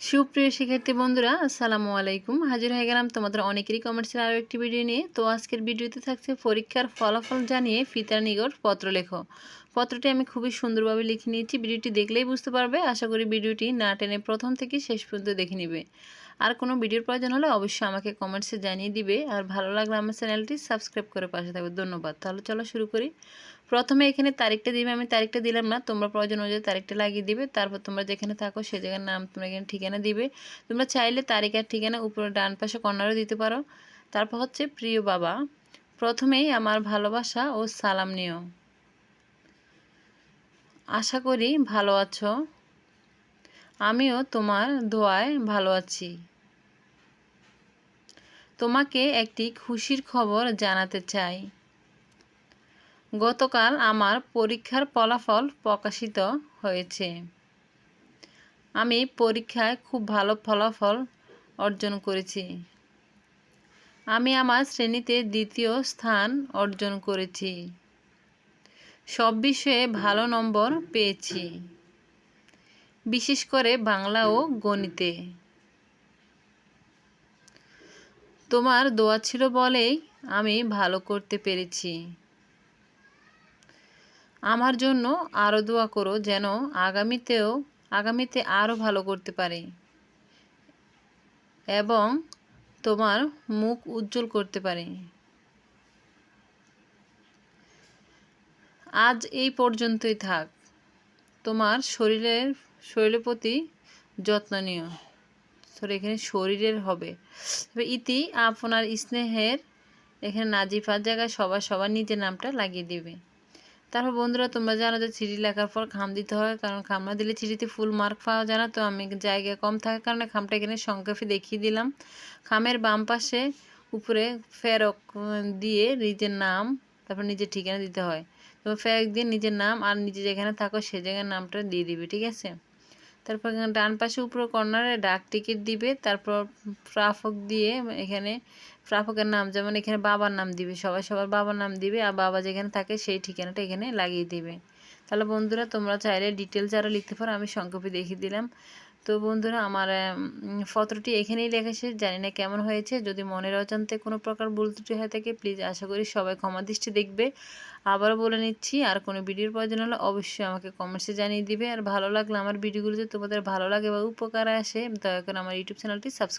সুপ্রিয় শিক্ষার্থী বন্ধুরা, আসসালামু আলাইকুম। হাজির হয়ে গেলাম তোমাদের অনেকেরই কমেন্টসের আরও একটি ভিডিও নিয়ে। তো আজকের ভিডিওতে থাকছে পরীক্ষার ফলাফল জানিয়ে ফিতার নিকট পত্র লেখো। পত্রটি আমি খুবই সুন্দরভাবে লিখে নিয়েছি। ভিডিওটি দেখলেই বুঝতে পারবে। আশা করি ভিডিওটি না টেনে প্রথম থেকে শেষ পর্যন্ত দেখে নিবে। আর কোনো ভিডিওর প্রয়োজন হলে অবশ্যই আমাকে কমেন্টসে জানিয়ে দিবে। আর ভালো লাগলে আমার চ্যানেলটি সাবস্ক্রাইব করে পাশে থাকবে। ধন্যবাদ। তাহলে চলো শুরু করি। প্রথমে এখানে তারিখটা দিবে, আমি তারিখটা দিলাম না। তোমরা প্রয়োজন অনুযায়ী তারিখটা লাগিয়ে দিবে। তারপর তোমরা যেখানে থাকো সে জায়গার নাম তোমরা এখানে ঠিকানা দিবে। তোমরা চাইলে তারিখ আর ঠিকানা উপরে ডান পাশে কর্নারও দিতে পারো। তারপর হচ্ছে প্রিয় বাবা, প্রথমেই আমার ভালোবাসা ও সালাম নিও। আশা করি ভালো আছো। আমিও তোমার দোয়ায় ভালো আছি। তোমাকে একটি খুশির খবর জানাতে চাই। গতকাল আমার পরীক্ষার ফলাফল প্রকাশিত হয়েছে। আমি পরীক্ষায় খুব ভালো ফলাফল অর্জন করেছি। আমি আমার শ্রেণীতে দ্বিতীয় স্থান অর্জন করেছি। সব বিষয়ে ভালো নম্বর পেয়েছি। বিশেষ করে বাংলা ও গণিতে। তোমার দোয়া ছিল বলেই আমি ভালো করতে পেরেছি। আমার জন্য আরও দোয়া করো যেন আগামীতেও, আগামীতে আরও ভালো করতে পারে। এবং তোমার মুখ উজ্জ্বল করতে পারে। আজ এই পর্যন্তই থাক। তোমার শরীরের শরীরের প্রতি যত্ন নিও। সরি এখানে শরীরের হবে। তবে ইতি আপনার স্নেহের এখানে নাজিফার জায়গায় সবার সবার নিজের নামটা লাগিয়ে দিবে। তারপর বন্ধুরা তোমরা জানো যে চিঠি লেখার পর খাম দিতে হয়, কারণ খাম না দিলে চিঠিতে ফুল মার্ক পাওয়া যায় না। তো আমি জায়গা কম থাকার কারণে খামটা এখানে সংক্ষেপে দেখিয়ে দিলাম। খামের বাম পাশে উপরে ফেরক দিয়ে নিজের নাম, তারপর নিজের ঠিকানা দিতে হয়। তো ফেরক দিয়ে নিজের নাম আর নিজে যেখানে থাকো সে জায়গার নামটা দিয়ে দিবে, ঠিক আছে? তারপর ডান পাশে উপরে কর্নারে ডাক টিকিট দিবে, তারপর প্রাফক দিয়ে এখানে প্রাফকের নাম যেমন এখানে বাবার নাম দিবে, সবাই সবার বাবার নাম দিবে আর বাবা যেখানে থাকে সেই ঠিকানাটা এখানে লাগিয়ে দিবে। তাহলে বন্ধুরা তোমরা চাইলে ডিটেলস যারা লিখতে পারো, আমি সংক্ষেপে দেখিয়ে দিলাম। তো বন্ধুরা আমার ফটোটি এখানেই লেখা শেষ। জানি না কেমন হয়েছে। যদি মনের অজান্তে কোনো প্রকার ভুল ত্রুটি হয়ে থাকে প্লিজ আশা করি সবাই ক্ষমা দৃষ্টি দেখবে। আবারও বলে নিচ্ছি, আর কোনো ভিডিওর প্রয়োজন হলে অবশ্যই আমাকে কমেন্টসে জানিয়ে দিবে। আর ভালো লাগলে আমার ভিডিওগুলো যদি তোমাদের ভালো লাগে বা উপকারে আসে, দয়া করে আমার ইউটিউব চ্যানেলটি সাবস্ক্রাইব